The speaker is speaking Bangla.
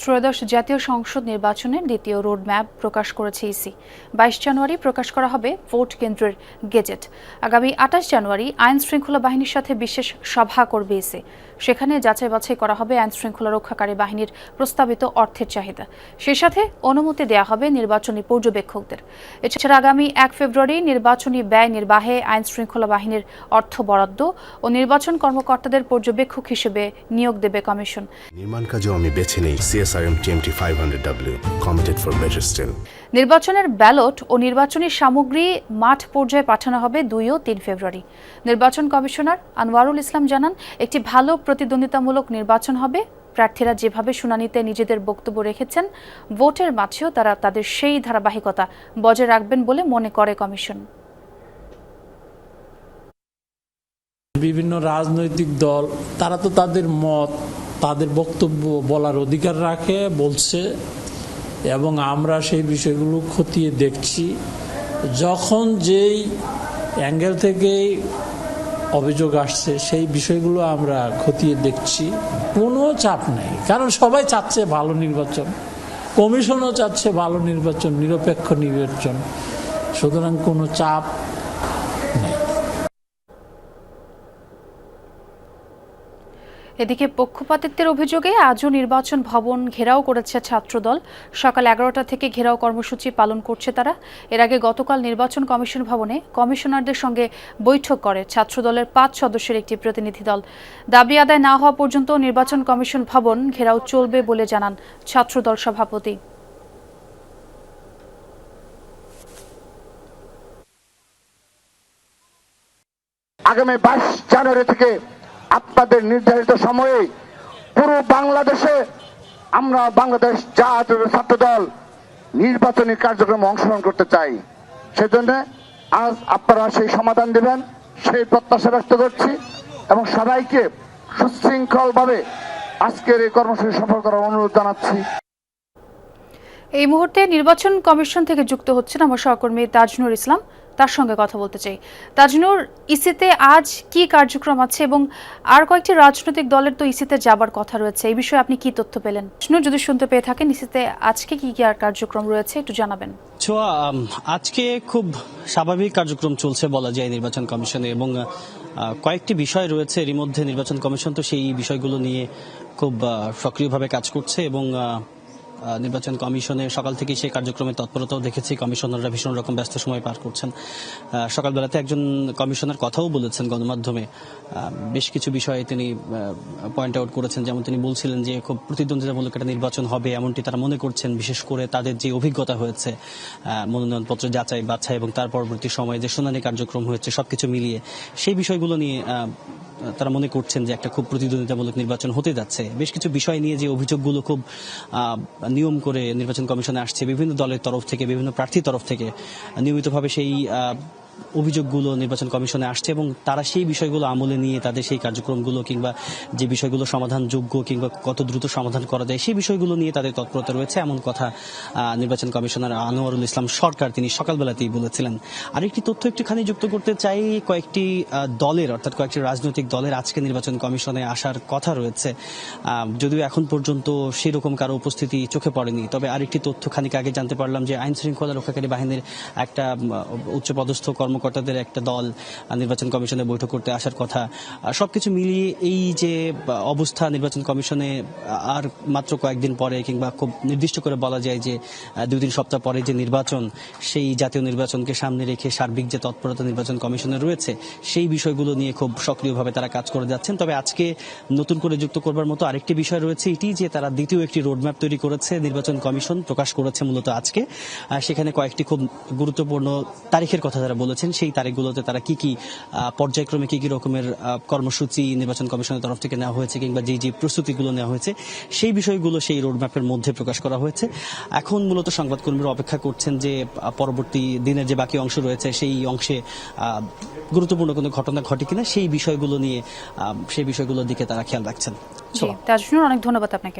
ত্রয়োদশ জাতীয় সংসদ নির্বাচনের দ্বিতীয় রোডম্যাপ প্রকাশ করেছে ইসি। বাইশ জানুয়ারি প্রকাশ করা হবে ভোট কেন্দ্রের গেজেট। আগামী আঠাশ জানুয়ারি আইন শৃঙ্খলা বাহিনীর সাথে বিশেষ সভা করবে ইসি। সেখানে যাচাই বাছাই করা হবে আইন শৃঙ্খলা রক্ষাকারী বাহিনীর প্রস্তাবিত অর্থের চাহিদা। সে সাথে অনুমতি দেওয়া হবে নির্বাচনী পর্যবেক্ষকদের। এছাড়া আগামী এক ফেব্রুয়ারি নির্বাচনী ব্যয় নির্বাহে আইন শৃঙ্খলা বাহিনীর অর্থ বরাদ্দ ও নির্বাচন কর্মকর্তাদের পর্যবেক্ষক হিসেবে নিয়োগ দেবে কমিশন। নির্মাণ কাজেও আমি বেছে নেই। CSRM TMT five hundred W committed for better steel নির্বাচনের ব্যালট ও নির্বাচনী সামগ্রী মাঠ পর্যায়ে পাঠানো হবে দুই ও তিন ফেব্রুয়ারি। নির্বাচন কমিশনার আনোয়ারুল ইসলাম জানান একটি ভালো প্রতিদ্বন্দ্বিতামূলক নির্বাচন হবে। প্রার্থীরা যেভাবে শুনানিতে নিজেদের বক্তব্য রেখেছেন ভোটের মাঝেও তারা তাদের সেই ধারাবাহিকতা বজায় রাখবেন বলে মনে করে কমিশন। বিভিন্ন রাজনৈতিক দল তারা তো তাদের মত তাদের বক্তব্য বলার অধিকার রাখে, বলছে, এবং আমরা সেই বিষয়গুলো খতিয়ে দেখছি। যখন যেই অ্যাঙ্গেল থেকে অভিযোগ আসছে, সেই বিষয়গুলো আমরা খতিয়ে দেখছি। কোনো চাপ নেই, কারণ সবাই চাচ্ছে ভালো নির্বাচন। কমিশনও চাচ্ছে ভালো নির্বাচন, নিরপেক্ষ নির্বাচন। সুতরাং কোনো চাপ নেই। এদিকে পক্ষপাতিত্বের অভিযোগে আজও নির্বাচন ভবন ঘেরাও করেছে ছাত্রদল। সকাল এগারোটা থেকে ঘেরাও কর্মসূচি পালন করছে তারা। এর আগে গতকাল নির্বাচন কমিশন ভবনে কমিশনারদের সঙ্গে বৈঠক করে ছাত্রদলের পাঁচ সদস্যের একটি প্রতিনিধি দল। দাবি আদায় না হওয়া পর্যন্ত নির্বাচন কমিশন ভবন ঘেরাও চলবে বলে জানান ছাত্রদল সভাপতি। আগামী বাইশ জানুয়ারি থেকে আপনাদের নির্ধারিত সময়ে পুরো বাংলাদেশে আমরা বাংলাদেশ জাতীয় ছাত্র দল নির্বাচনী কার্যক্রমে অংশগ্রহণ করতে চাই। সেজন্য আজ আপনারা সেই সমাধান দেবেন, সেই প্রত্যাশা ব্যক্ত করছি এবং সবাইকে সুশৃঙ্খলভাবে আজকের এই কর্মসূচি সফল করার অনুরোধ জানাচ্ছি। এই মুহূর্তে নির্বাচন কমিশন থেকে যুক্ত হচ্ছেন আমার সহকর্মী তাজনুর ইসলাম। তার সঙ্গে কথা বলতে চাই। তাজনুর, ইসিতে আজ কি কার্যক্রম আছে এবং আর কয়েকটি রাজনৈতিক দলের তো ইসিতে যাবার কথা রয়েছে, এই বিষয়ে আপনি কি তথ্য পেলেন? তাজনুর, যদি শুনতে পেয়ে থাকেন, ইসিতে আজকে কি কি আর কার্যক্রম রয়েছে একটু জানাবেন। ছোয়া আজকে খুব স্বাভাবিক কার্যক্রম চলছে বলা যায় নির্বাচন কমিশনে এবং কয়েকটি বিষয় রয়েছে এর মধ্যে নির্বাচন কমিশন তো সেই বিষয়গুলো নিয়ে খুব সক্রিয়ভাবে কাজ করছে এবং নির্বাচন কমিশনে সকাল থেকে সেই কার্যক্রমে তৎপরতাও দেখেছি। কমিশনাররা ভীষণ রকম ব্যস্ত সময় পার করছেন। সকালবেলাতে একজন কমিশনার কথাও বলেছেন গণমাধ্যমে। বেশ কিছু বিষয়ে তিনি পয়েন্ট আউট করেছেন। যেমন তিনি বলছিলেন যে, খুব প্রতিদ্বন্দ্বিতামূলক একটা নির্বাচন হবে এমনটি তারা মনে করছেন। বিশেষ করে তাদের যে অভিজ্ঞতা হয়েছে মনোনয়নপত্র যাচাই বাছাই এবং তার পরবর্তী সময়ে যে শুনানি কার্যক্রম হয়েছে, সবকিছু মিলিয়ে। সেই বিষয়গুলো নিয়ে তারা মনে করছেন যে একটা খুব প্রতিদ্বন্দ্বিতামূলক নির্বাচন হতে যাচ্ছে। বেশ কিছু বিষয় নিয়ে যে অভিযোগগুলো খুব নিয়ম করে নির্বাচন কমিশনে আসছে, বিভিন্ন দলের তরফ থেকে, বিভিন্ন প্রার্থীর তরফ থেকে, নিয়মিতভাবে সেই অভিযোগগুলো নির্বাচন কমিশনে আসছে এবং তারা সেই বিষয়গুলো আমলে নিয়ে তাদের সেই কার্যক্রমগুলো কিংবা যে বিষয়গুলো সমাধানযোগ্য কিংবা কত দ্রুত সমাধান করা যায়, সেই বিষয়গুলো নিয়ে তাদের তৎপরতা রয়েছে। এমন কথা নির্বাচন কমিশনার আনোয়ারুল ইসলাম সরকার তিনি সকালবেলাতেই বলেছিলেন। আরেকটি তথ্য একটুখানি যুক্ত করতে চাই, কয়েকটি দলের, অর্থাৎ কয়েকটি রাজনৈতিক দলের আজকে নির্বাচন কমিশনে আসার কথা রয়েছে। যদিও এখন পর্যন্ত সেরকম কারও উপস্থিতি চোখে পড়েনি, তবে আরেকটি তথ্য খানিক আগে জানতে পারলাম যে আইন শৃঙ্খলা রক্ষাকারী বাহিনীর একটা উচ্চপদস্থ কর্মকর্তাদের একটা দল নির্বাচন কমিশনে বৈঠক করতে আসার কথা। সবকিছু মিলিয়ে এই যে অবস্থা নির্বাচন কমিশনে আর মাত্র কয়েকদিন পরে কিংবা খুব নির্দিষ্ট করে বলা যায় যে দুই তিন সপ্তাহ পরে যে নির্বাচন, সেই জাতীয় নির্বাচনকে সামনে রেখে সার্বিক যে তৎপরতা নির্বাচন কমিশনে রয়েছে, সেই বিষয়গুলো নিয়ে খুব সক্রিয়ভাবে তারা কাজ করে যাচ্ছেন। তবে আজকে নতুন করে যুক্ত করবার মতো আরেকটি বিষয় রয়েছে এটি, যে তারা দ্বিতীয় একটি রোডম্যাপ তৈরি করেছে, নির্বাচন কমিশন প্রকাশ করেছে মূলত আজকে। সেখানে কয়েকটি খুব গুরুত্বপূর্ণ তারিখের কথা তারা বলেছেন সেই তারিখগুলোতে তারা কি কি পর্যায়ক্রমে কি কি রকমের কর্মসূচি নির্বাচন কমিশনের তরফ থেকে নেওয়া হয়েছে কিংবা যে যে প্রস্তুতিগুলো নেওয়া হয়েছে, সেই বিষয়গুলো সেই রোডম্যাপের মধ্যে প্রকাশ করা হয়েছে। এখন মূলত সংবাদকর্মীরা অপেক্ষা করছেন যে পরবর্তী দিনের যে বাকি অংশ রয়েছে সেই অংশে গুরুত্বপূর্ণ কোনো ঘটনা ঘটে কিনা সেই বিষয়গুলো নিয়ে সেই বিষয়গুলোর দিকে তারা খেয়াল রাখছেন। অনেক ধন্যবাদ আপনাকে।